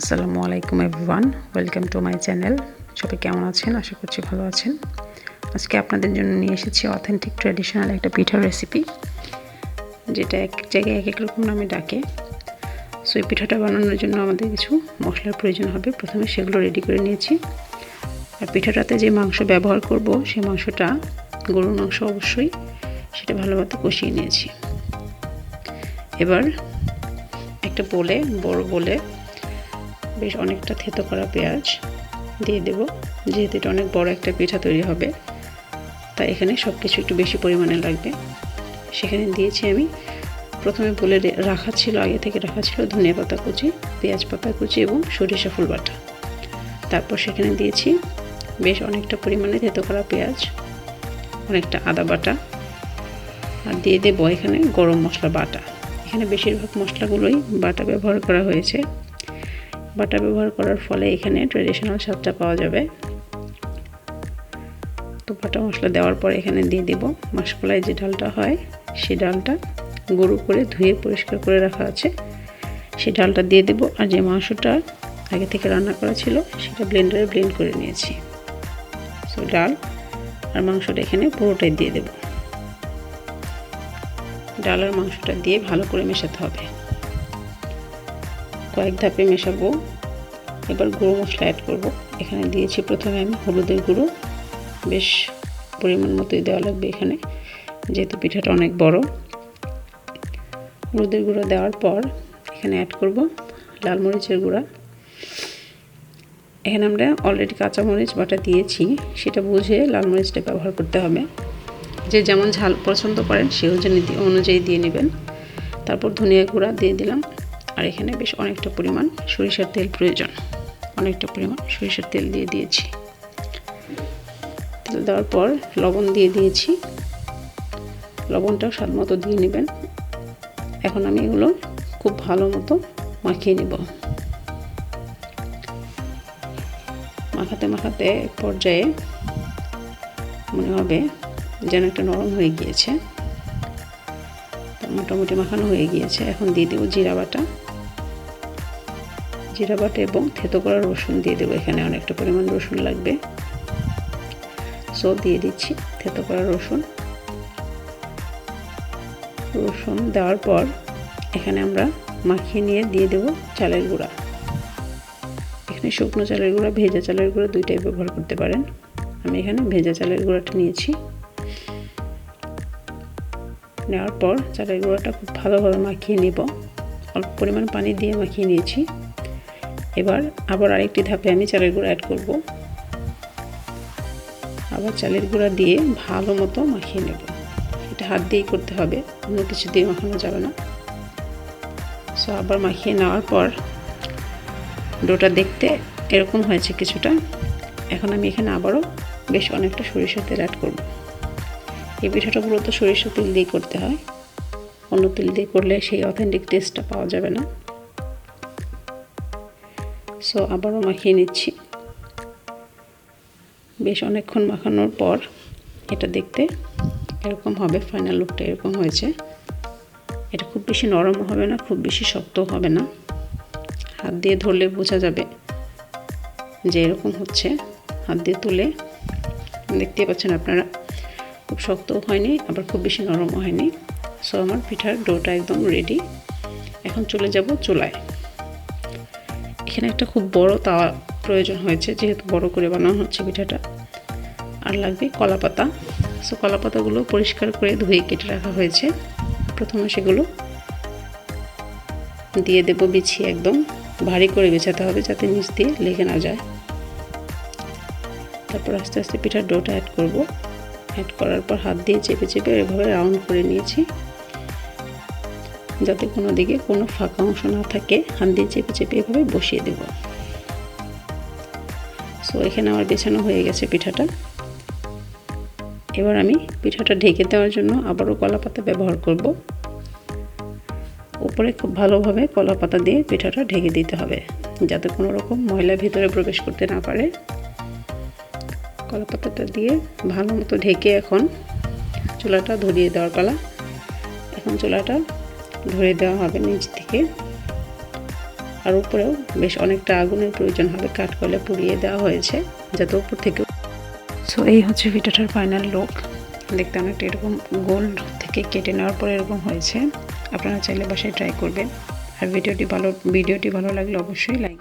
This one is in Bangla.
আসসালামু আলাইকুম everyone, welcome to my channel. সবাই কেমন আছেন? আশা করছি ভালো আছেন। আজকে আপনাদের জন্য নিয়ে এসেছি অথেন্টিক ট্র্যাডিশনাল একটা পিঠার রেসিপি যেটা এক জায়গায় এক এক রকম নামে ডাকে। সো এই পিঠাটা বানানোর জন্য আমাদের কিছু মশলার প্রয়োজন হবে। প্রথমে সেগুলো রেডি করে নিয়েছি। আর পিঠাটাতে যে মাংস ব্যবহার করব সেই মাংসটা, গরুর মাংস অবশ্যই, সেটা ভালোভাবে কষিয়ে নিয়েছি। এবার একটা বলে, বড় বলে বেশ অনেকটা থেতো করা পেঁয়াজ দিয়ে দেব। যেহেতু এটা অনেক বড় একটা পিঠা তৈরি হবে, তাই এখানে সব কিছু একটু বেশি পরিমাণে লাগবে। সেখানে দিয়েছি আমি, প্রথমে বলে রাখা ছিল, আগে থেকে রাখা ছিল ধনিয়া পাতা কুচি, পেঁয়াজ পাতা কুচি এবং সরিষা ফুল বাটা। তারপর সেখানে দিয়েছি বেশ অনেকটা পরিমাণে থেতো করা পেঁয়াজ, অনেকটা আদা বাটা, আর দিয়ে দেবো এখানে গরম মশলা বাটা। এখানে বেশিরভাগ মশলাগুলোই বাটা ব্যবহার করা হয়েছে। বাটা ব্যবহার করার ফলে এখানে ট্রেডিশনাল স্বাদটা পাওয়া যাবে। তো বাটা মশলা দেওয়ার পর এখানে দিয়ে দেব মাসকলাই যে ডালটা হয় সেই ডালটা গরু করে ধুয়ে পরিষ্কার করে রাখা আছে। সে ডালটা দিয়ে দেব আর যে মাংসটা আগে থেকে রান্না করা ছিল, সেটা ব্লেন্ডারে ব্লেন্ড করে নিয়েছি। সো ডাল আর মাংসটা এখানে পুরোটাই দিয়ে দেব। ডাল আর মাংসটা দিয়ে ভালো করে মেশাতে হবে। কয়েক ধাপে মেশাবো। এবার গুঁড়ো মশলা অ্যাড করব। এখানে দিয়েছি প্রথমে আমি হলুদের গুঁড়ো। বেশ পরিমাণ মতোই দেওয়া লাগবে এখানে, যেহেতু পিঠাটা অনেক বড়। হলুদের গুঁড়ো দেওয়ার পর এখানে অ্যাড করব লাল মরিচের গুঁড়া। এখানে আমরা অলরেডি কাঁচামরিচ বাটা দিয়েছি, সেটা বুঝে লাল মরিচটা ব্যবহার করতে হবে। যে যেমন ঝাল পছন্দ করেন সে অনুযায়ী দিয়ে নেবেন। তারপর ধনিয়া গুঁড়া দিয়ে দিলাম। আর এখানে বেশ অনেকটা পরিমাণ সরিষার তেল প্রয়োজন। অনেকটা পরিমাণ সরিষার তেল দিয়ে দিয়েছি। তেল দেওয়ার পর লবণ দিয়ে দিয়েছি। লবণটাও স্বাদ মতো দিয়ে নেবেন। এখন আমি এগুলো খুব ভালো মতো মাখিয়ে নেব। মাখাতে মাখাতে পর্যায়ে মনে হবে যেন একটা নরম হয়ে গিয়েছে। মোটামুটি মাখানো হয়ে গিয়েছে। এখন দিয়ে দেবো জিরা বাটা। জিরা বাটা এবং থেতো করা রসুন দিয়ে দেবো। এখানে অনেকটা পরিমাণ রসুন লাগবে। সো দিয়ে দিচ্ছি থেতো করা রসুন। রসুন দেওয়ার পর এখানে আমরা মাখিয়ে নিয়ে দিয়ে দেবো চালের গুঁড়া। এখানে শুকনো চালের গুঁড়া, ভেজা চালের গুঁড়া দুইটাই ব্যবহার করতে পারেন। আমি এখানে ভেজা চালের গুঁড়াটা নিয়েছি। নেওয়ার পর চালের গুঁড়াটা খুব ভালোভাবে মাখিয়ে নেব। অল্প পরিমাণ পানি দিয়ে মাখিয়ে নিয়েছি। এবার আবার আরেকটি ধাপে আমি চালের গুঁড়া অ্যাড করব। আবার চালের গুঁড়া দিয়ে ভালো মতো মাখিয়ে নেব। এটা হাত দিয়েই করতে হবে, অন্য কিছু দিয়ে মাখানো যাবে না। সো আবার মাখিয়ে নেওয়ার পর ডোটা দেখতে এরকম হয়েছে কিছুটা। এখন আমি এখানে আবারও বেশ অনেকটা সরিষার তেল অ্যাড করব। এই পিঠাটা মূলত সরিষার তেল দিয়ে করতে হয়। অন্য তেল দিয়ে করলে সেই অথেন্টিক টেস্টটা পাওয়া যাবে না। সো আবারও মাখিয়ে নিচ্ছি। বেশ অনেকক্ষণ মাখানোর পর এটা দেখতে এরকম হবে ফাইনাল লুকটা এরকম হয়েছে। এটা খুব বেশি নরম হবে না, খুব বেশি শক্ত হবে না। হাত দিয়ে ধরলে বোঝা যাবে যে এরকম হচ্ছে। হাত দিয়ে তুলে দেখতে পাচ্ছেন আপনারা, খুব শক্তও হয়নি, আবার খুব বেশি নরমও হয়নি। সো আমার পিঠার ডোটা একদম রেডি এখন চলে যাব চুলায়। এখানে একটা খুব বড় তাওয়া প্রয়োজন হয়েছে, যেহেতু বড় করে বানানো হচ্ছে পিঠাটা। আর লাগবে কলা পাতা। সো কলা পাতাগুলো পরিষ্কার করে ধুয়ে কেটে রাখা হয়েছে। প্রথমে সেগুলো দিয়ে দেব বিছিয়ে একদম। ভারী করে বেছাতে হবে যাতে নিচ দিয়ে লেগে না যায়। তারপর আস্তে আস্তে পিঠার ডোটা অ্যাড করব। অ্যাড করার পর হাত দিয়ে চেপে চেপে এভাবে রাউন্ড করে নিয়েছি। যাতে কোনো দিকে কোনো ফাঁকা অংশ না থাকে, হাত দিয়ে চেপে চেপে এভাবে বসিয়ে দেব। সো এখানে আমার বেছানো হয়ে গেছে পিঠাটা। এবার আমি পিঠাটা ঢেকে দেওয়ার জন্য আবারও কলা পাতা ব্যবহার করব। উপরে খুব ভালোভাবে কলা পাতা দিয়ে পিঠাটা ঢেকে দিতে হবে, যাতে কোনো রকম ময়লা ভিতরে প্রবেশ করতে না পারে। কলা পাতাটা দিয়ে ভালো মতো ঢেকে এখন চুলাটা ধরিয়ে দেওয়ার পালা। এখন চুলাটা ধরে দেওয়া হবে নিচ থেকে। আর উপরেও বেশ অনেকটা আগুনের প্রয়োজন হবে কাঠ কয়লা পুড়িয়ে দেওয়া হয়েছে, যাতে উপর থেকে সো এই হচ্ছে ভিডিওটার ফাইনাল লুক দেখতে অনেকটা এরকম গোল থেকে কেটে নেওয়ার পরে এরকম হয়েছে। আপনারা চাইলে বাসায় ট্রাই করবেন। আর ভিডিওটি ভালো ভিডিওটি ভালো লাগলে অবশ্যই লাইক